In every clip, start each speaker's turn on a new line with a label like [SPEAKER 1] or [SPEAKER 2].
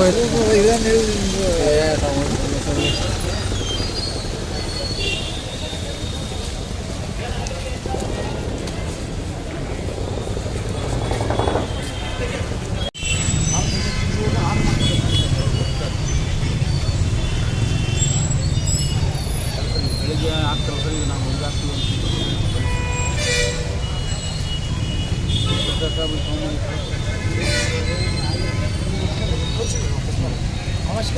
[SPEAKER 1] 我这个没得那个，哎，怎么怎么怎么。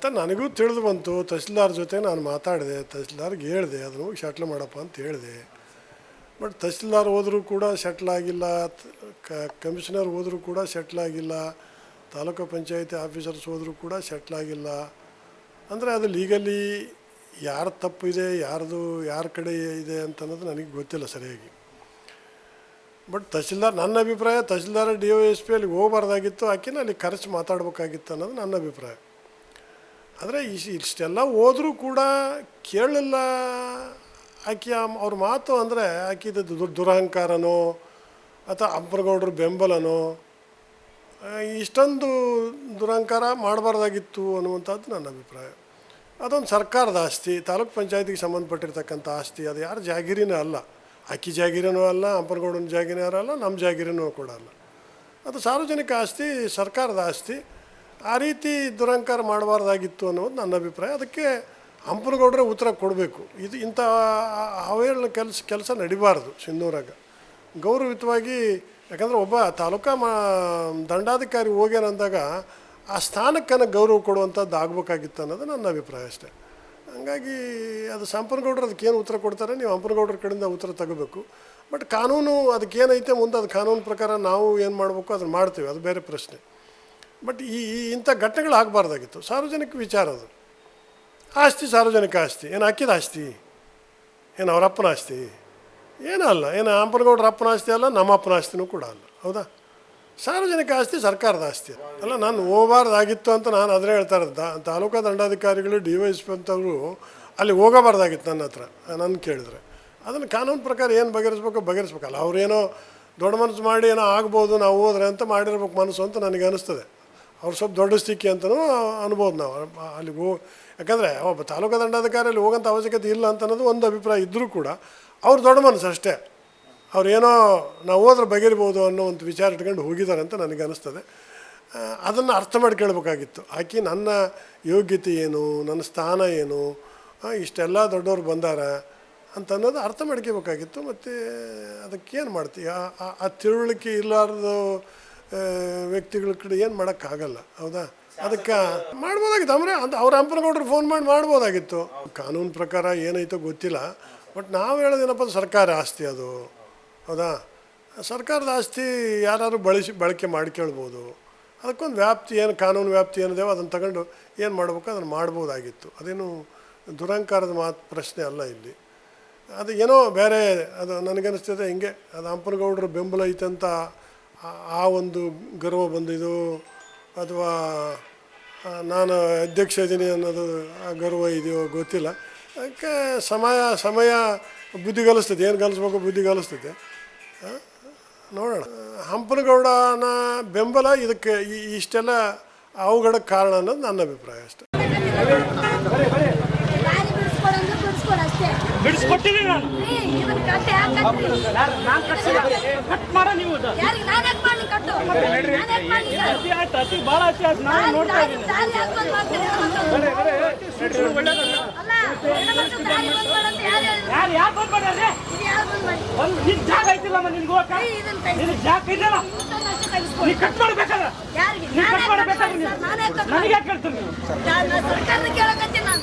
[SPEAKER 2] ಅಂತ ನನಗೂ ತಿಳಿದು ಬಂತು. ತಹಸೀಲ್ದಾರ್ ಜೊತೆ ನಾನು ಮಾತಾಡಿದೆ. ತಹಸೀಲ್ದಾರ್ಗೆ ಹೇಳಿದೆ, ಅದನ್ನು ಶಟ್ಲ್ ಮಾಡಪ್ಪ ಅಂತ ಹೇಳಿದೆ. ಬಟ್ ತಹಸೀಲ್ದಾರ್ ಹೋದರೂ ಕೂಡ ಶಟ್ಲ್ ಆಗಿಲ್ಲ. ಕಮಿಷನರ್ ಹೋದರೂ ಕೂಡ ಶಟ್ಲ್ ಆಗಿಲ್ಲ. ತಾಲೂಕು ಪಂಚಾಯತಿ ಆಫೀಸರ್ಸ್ ಹೋದರೂ ಕೂಡ ಶಟ್ಲ್ ಆಗಿಲ್ಲ. ಅಂದರೆ ಅದು ಲೀಗಲಿ ಯಾರ ಇದೆ, ಯಾರ್ದು, ಯಾರ ಕಡೆ ಇದೆ ಅಂತ ಅನ್ನೋದು ನನಗೆ ಗೊತ್ತಿಲ್ಲ ಸರಿಯಾಗಿ. ಬಟ್ ತಹಸೀಲ್ದಾರ್, ನನ್ನ ಅಭಿಪ್ರಾಯ tahsildar D O S P ಅಲ್ಲಿಗೆ ಹೋಗಬಾರ್ದಾಗಿತ್ತು. ಆಕಿನ ಅಲ್ಲಿ ಖರ್ಚು ಮಾತಾಡಬೇಕಾಗಿತ್ತು ಅನ್ನೋದು ನನ್ನ ಅಭಿಪ್ರಾಯ. ಆದರೆ ಇಷ್ಟೆಲ್ಲ ಹೋದರೂ ಕೂಡ ಕೇಳಲಿಲ್ಲ ಆಕೆ ಅವ್ರ ಮಾತು ಅಂದರೆ ಆಕಿದು ದುರಹಂಕಾರನೋ ಅಥವಾ ಅಂಬರಗೌಡ್ರ ಬೆಂಬಲನೋ ಇಷ್ಟೊಂದು ದುರಹಂಕಾರ ಮಾಡಬಾರ್ದಾಗಿತ್ತು ಅನ್ನುವಂಥದ್ದು ನನ್ನ ಅಭಿಪ್ರಾಯ. ಅದೊಂದು ಸರ್ಕಾರದ ಆಸ್ತಿ, ತಾಲೂಕ್ ಪಂಚಾಯತಿಗೆ ಸಂಬಂಧಪಟ್ಟಿರ್ತಕ್ಕಂಥ ಆಸ್ತಿ, ಅದು ಯಾರು ಜಾಗೀರಿನೂ ಅಲ್ಲ. ಅಕ್ಕಿ ಜಾಗೀರನೂ ಅಲ್ಲ ಅಂಬರಗೌಡನ ಜಾಗಿರಿನ ಅಲ್ಲ, ನಮ್ಮ ಜಾಗೀರನೂ ಕೂಡ ಅಲ್ಲ. ಅದು ಸಾರ್ವಜನಿಕ ಆಸ್ತಿ, ಸರ್ಕಾರದ ಆಸ್ತಿ. ಆ ರೀತಿ ದುರಂಕಾರ ಮಾಡಬಾರ್ದಾಗಿತ್ತು ಅನ್ನೋದು ನನ್ನ ಅಭಿಪ್ರಾಯ. ಅದಕ್ಕೆ ಹಂಪನಗೌಡರೇ ಉತ್ತರ ಕೊಡಬೇಕು. ಇದು ಇಂಥ ಅವೇಳ ಕೆಲಸ ಕೆಲಸ ನಡಿಬಾರ್ದು ಸಿಂಧೂರಾಗ. ಗೌರವಯುತವಾಗಿ, ಯಾಕಂದರೆ ಒಬ್ಬ ತಾಲೂಕಾ ಮಾ, ದಂಡಾಧಿಕಾರಿ ಹೋಗ್ಯಾನಂದಾಗ ಆ ಸ್ಥಾನಕ್ಕನ ಗೌರವ ಕೊಡುವಂಥದ್ದು ಆಗಬೇಕಾಗಿತ್ತು ಅನ್ನೋದು ನನ್ನ ಅಭಿಪ್ರಾಯ ಅಷ್ಟೇ. ಹಂಗಾಗಿ ಅದು ಸಂಪನಗೌಡರು ಅದಕ್ಕೇನು ಉತ್ತರ ಕೊಡ್ತಾರೆ? ನೀವು ಹಂಪನಗೌಡರ ಕಡೆಯಿಂದ ಉತ್ತರ ತಗೋಬೇಕು. ಬಟ್ ಕಾನೂನು ಅದಕ್ಕೇನೈತೆ ಮುಂದೆ ಅದು ಕಾನೂನು ಪ್ರಕಾರ ನಾವು ಏನು ಮಾಡಬೇಕು, ಅದನ್ನು ಮಾಡ್ತೀವಿ. ಅದು ಬೇರೆ ಪ್ರಶ್ನೆ. ಬಟ್ ಈ ಇಂಥ ಘಟನೆಗಳು ಆಗಬಾರ್ದಾಗಿತ್ತು ಸಾರ್ವಜನಿಕ ವಿಚಾರ ಅದು. ಆಸ್ತಿ, ಸಾರ್ವಜನಿಕ ಆಸ್ತಿ. ಏನು ಹಾಕಿದ ಆಸ್ತಿ? ಏನು ಅವ್ರ ಅಪ್ಪನ ಆಸ್ತಿ? ಏನೂ ಅಲ್ಲ. ಏನು ಅಂಪನಗೌಡ್ರ ಅಪ್ಪನ ಆಸ್ತಿ ಅಲ್ಲ, ನಮ್ಮ ಅಪ್ಪನ ಆಸ್ತಿನೂ ಕೂಡ ಅಲ್ಲ. ಹೌದಾ? ಸಾರ್ವಜನಿಕ ಆಸ್ತಿ, ಸರ್ಕಾರದ ಆಸ್ತಿ. ಅಲ್ಲ, ನಾನು ಹೋಗಬಾರ್ದಾಗಿತ್ತು ಅಂತ ನಾನು ಅದನ್ನೇ ಹೇಳ್ತಾ ಇರೋದು. ತಾಲೂಕಾ ದಂಡಾಧಿಕಾರಿಗಳು, ಡಿ ವೈ ಎಸ್ ಪಿ ಅಂತವರು ಅಲ್ಲಿ ಹೋಗಬಾರ್ದಾಗಿತ್ತು ನನ್ನ ಹತ್ರ ನನ್ನ ಕೇಳಿದ್ರೆ. ಅದನ್ನು ಕಾನೂನು ಪ್ರಕಾರ ಏನು ಬಗೆಹರಿಸ್ಬೇಕು ಬಗೆಹರಿಸ್ಬೇಕಲ್ಲ. ಅವ್ರೇನೋ ದೊಡ್ಡ ಮನಸ್ಸು ಮಾಡಿ ಏನೋ ಆಗ್ಬೋದು, ನಾವು ಹೋದ್ರೆ ಅಂತ ಮಾಡಿರ್ಬೇಕು ಮನಸ್ಸು ಅಂತ ನನಗೆ ಅನಿಸ್ತದೆ. ಅವ್ರು ಸ್ವಲ್ಪ ದೊಡ್ಡ ಸ್ಥಿತಿ ಅಂತಲೂ ಅನ್ಬೋದು ನಾವು. ಅಲ್ಲಿಗೆ ಹೋಗಿ ಯಾಕಂದರೆ ಒಬ್ಬ ತಾಲೂಕು ದಂಡಾಧಿಕಾರಿ ಅಲ್ಲಿ ಹೋಗೋಂಥ ಅವಶ್ಯಕತೆ ಇಲ್ಲ ಅಂತ ಅನ್ನೋದು ಒಂದು ಅಭಿಪ್ರಾಯ ಇದ್ದರೂ ಕೂಡ ಅವ್ರು ದೊಡ್ಡ ಮನಸ್ಸು ಅಷ್ಟೇ. ಅವ್ರೇನೋ ನಾವು ಹೋದ್ರೆ ಬಗೆರಿಬೋದು ಅನ್ನೋ ಒಂದು ವಿಚಾರ ಇಟ್ಕೊಂಡು ಹೋಗಿದ್ದಾರೆ ಅಂತ ನನಗೆ ಅನಿಸ್ತದೆ. ಅದನ್ನು ಅರ್ಥ ಮಾಡ್ಕೊಳ್ಬೇಕಾಗಿತ್ತು ಆಕೆ ನನ್ನ ಯೋಗ್ಯತೆ ಏನು ನನ್ನ ಸ್ಥಾನ ಏನು ಇಷ್ಟೆಲ್ಲ ದೊಡ್ಡವ್ರು ಬಂದಾರ ಅಂತ ಅನ್ನೋದು ಅರ್ಥ ಮಾಡ್ಕೋಬೇಕಾಗಿತ್ತು. ಮತ್ತು ಅದಕ್ಕೇನು ಮಾಡ್ತೀವಿ ಆ- ತಿಳುವಳಿಕೆ ಇಲ್ಲಾರ್ದು ಆ, ವ್ಯಕ್ತಿಗಳ ಕಡೆ ಏನು ಮಾಡೋಕ್ಕಾಗಲ್ಲ, ಹೌದಾ? ಅದಕ್ಕೆ ಮಾಡ್ಬೋದಾಗಿತ್ತು. ಅಂದರೆ ಅದು ಅವ್ರ ಫೋನ್ ಮಾಡಿ ಮಾಡ್ಬೋದಾಗಿತ್ತು. ಕಾನೂನು ಪ್ರಕಾರ ಏನೈತೋ ಗೊತ್ತಿಲ್ಲ. ಬಟ್ ನಾವು ಹೇಳೋದೇನಪ್ಪ ಸರ್ಕಾರ ಆಸ್ತಿ ಅದು. ಹೌದಾ? ಸರ್ಕಾರದ ಆಸ್ತಿ ಯಾರು ಬಳಸಿ, ಬಳಕೆ ಮಾಡ್ಕೊಳ್ಬೋದು ಅದಕ್ಕೊಂದು ವ್ಯಾಪ್ತಿ ಏನು, ಕಾನೂನು ವ್ಯಾಪ್ತಿ ಏನಿದೆಯೋ ಅದನ್ನು ತಗೊಂಡು ಏನು ಮಾಡಬೇಕು ಅದನ್ನು ಮಾಡ್ಬೋದಾಗಿತ್ತು. ಅದೇನು ದುರಂಕಾರದ ಮಾತು, ಪ್ರಶ್ನೆ ಅಲ್ಲ ಇಲ್ಲಿ. ಅದು ಏನೋ ಬೇರೆ, ಅದು ನನಗನ್ನಿಸ್ತದೆ, ಹಿಂಗೆ ಅದು ಹಂಪನಗೌಡರ ಬೆಂಬಲ ಐತೆ ಆ- ಆ ಒಂದು ಗರ್ವ ಬಂದಿದ್ದು ಅಥವಾ ನಾನು ಅಧ್ಯಕ್ಷ ಇದ್ದೀನಿ ಅನ್ನೋದು ಆ ಗರ್ವ ಇದೆಯೋ ಗೊತ್ತಿಲ್ಲ. ಅದಕ್ಕೆ ಸಮಯ ಸಮಯ ಬುದ್ಧಿ ಕಲಿಸ್ತದೆ, ಏನು ಕಲಿಸ್ಬೇಕು ಬುದ್ಧಿ ಕಲಿಸ್ತದೆ? ನೋಡೋಣ. ಹಂಪನಗೌಡನ ಬೆಂಬಲ ಇದಕ್ಕೆ ಇಷ್ಟೆಲ್ಲ ಅವಘಡಕ್ಕೆ ಕಾರಣ ಅನ್ನೋದು ನನ್ನ ಅಭಿಪ್ರಾಯ ಅಷ್ಟೆ
[SPEAKER 3] ದಾರಿ ಬಿಡಿಸ್ಕೊಡಂದ್ರೆ ಬಿಡಿಸ್ಕೊಡು ಅಷ್ಟೇ
[SPEAKER 4] ಬಿಡಿಸ್ಕೊಟ್ಟಿನಿ ನಾನು? ನಾನು ಕಟ್ಸಿಲ್ಲ ಕಟ್ ಮಾಡ ನೀವು? ಅತಿ ಆಯ್ತು ಅತಿ ಭಾಳ ಆಯ್ತು ನಾನು ನೋಡ್ತಾ ಇದ್ದೀನಿ
[SPEAKER 3] ಯಾರು
[SPEAKER 4] ಯಾರು? ಒಂದು ನಿನ್ ಜಾಗ ಐತಿಲ್ಲಮ್ಮ ನಿನ್ಗೆ ಹೋಗಕ್ಕ ನಿನ್ ಜಾಗ ಇದೆಯಲ್ಲ ನೀ ಕಟ್
[SPEAKER 3] ಯಾರಿಗೆ?
[SPEAKER 4] ನೀ ಕಟ್ ಮಾಡ್ಬೇಕಾದ್ರೆ ನನಗೆ
[SPEAKER 3] ನಾನ್- ನಾನ್ ಕೇಳಕತ್ತೀನಿ ನಾನು.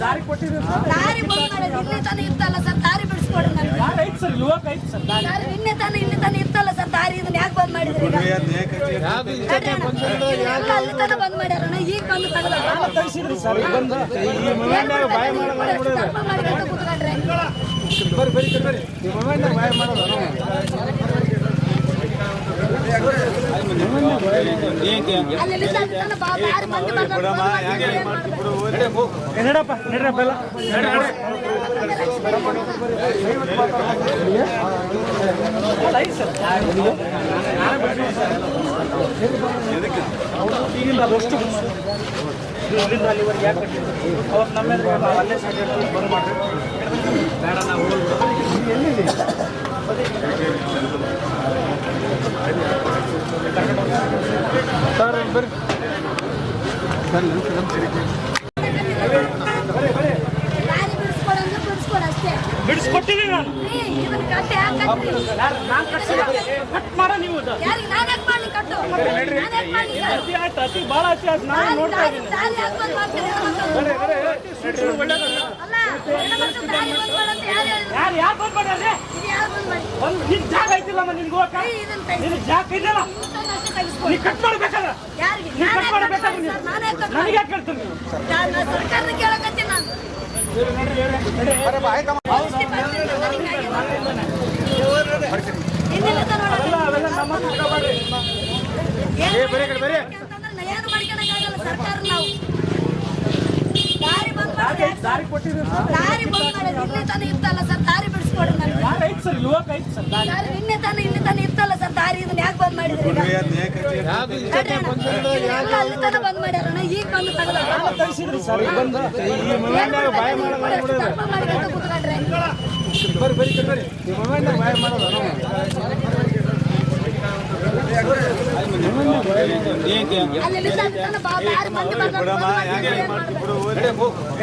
[SPEAKER 4] ದಾರಿ ಕೊಟ್ಟಿದ್ರು ಸರ್.
[SPEAKER 3] ದಾರಿ ಬಂದ್ ಮಾಡೋದು ಇಲ್ಲಿ ತಾನೇ ಇತ್ತಲ್ಲ ಸರ್ ದಾರಿ ಬಿಡಿಸ್ಕೊಡ್ರಿ ನನಗೆ.
[SPEAKER 4] ದಾರಿ ಐತೆ ಸರ್ ಯುವಕ ಐತೆ ಸರ್ ದಾರಿ.
[SPEAKER 3] ದಾರಿ ಇನ್ನೇ ತಾನೇ ಇಲ್ಲಿ ತಾನೇ ಇತ್ತಲ್ಲ ಸರ್ ದಾರಿ ಇದನ್ನ ಯಾಕೆ ಬಂದ್ ಮಾಡಿದ್ರಿ ಈಗ? ಅಲ್ಲಿ ಬಂದ್ ಈಗ ಬಂದು ತಗದ
[SPEAKER 4] ತೆಗಿಸಿದ್ರಿ ಸರ್? ಈಗ ಬಂದು ಏ, ನಡಪ್ಪ ನಡ್ರಪ್ಪ ಎಲ್ಲ ಅಲ್ಲ ಇಲ್ಲಿಂದ ಅಲ್ಲಿವರೆಗೆ ಯಾಕೆ ಅವತ್ತು ನಮ್ಮ ಅಲ್ಲೇ ಸೈಡ್ ಬಂದ್
[SPEAKER 1] ಬೇಡ ನಾವು.
[SPEAKER 4] ಬರ್ರಿ ಬಿಡಿಸ್ಕೊಟ್ಟಿದ್ದೀನಿ ನಾನು. ನಾನು ಕಟ್ಸಿಲ್ಲ ಕಟ್ ಮಾಡ ನೀವು ಇದು
[SPEAKER 3] ನಾನು
[SPEAKER 4] ಅತಿ ಆಯ್ತು ಅತಿ ಭಾಳ ಅತಿ ಆಯ್ತು ನೋಡ್ತಾ ಇದ್ದೀನಿ
[SPEAKER 3] ಯಾರು
[SPEAKER 4] ಬಂದ್ ಒಂದು ನಿನ್ ಜಾಗ ಐತಿಲ್ಲಮ್ಮ ನಿನ್ಗೆ ಹೋಗಕ್ಕ.
[SPEAKER 3] ಏ,
[SPEAKER 4] ನಿನ್ ಜಾಗ
[SPEAKER 3] ಇದನ್ನ
[SPEAKER 4] ನೀ ಕಟ್
[SPEAKER 3] ಮಾಡಿ.
[SPEAKER 4] ದಾರಿ ಸರ್?
[SPEAKER 3] ದಾರಿ ಬಂದ್ ಮಾಡೋದು ಇಲ್ಲಿ ತಾನೇ ಇತ್ತಲ್ಲ ಸರ್ ದಾರಿ ಬಿಡಿಸ್ಕೊಡ್ರಿ ನನಗೆ.
[SPEAKER 4] ದಾರಿ ಐತೆ ಸರ್ ಯುವಕ ಐತೆ ಸರ್ ದಾರಿ?
[SPEAKER 3] ಇನ್ನೇ ತಾನೇ ಇಲ್ಲಿ ತಾನೇ ಇತ್ತಲ್ಲ ಸರ್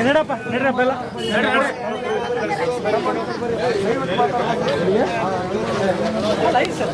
[SPEAKER 4] ನಡಪ್ಪ ನಡ್ರಪ್ಪ ಎಲ್ಲ. ಸರ್.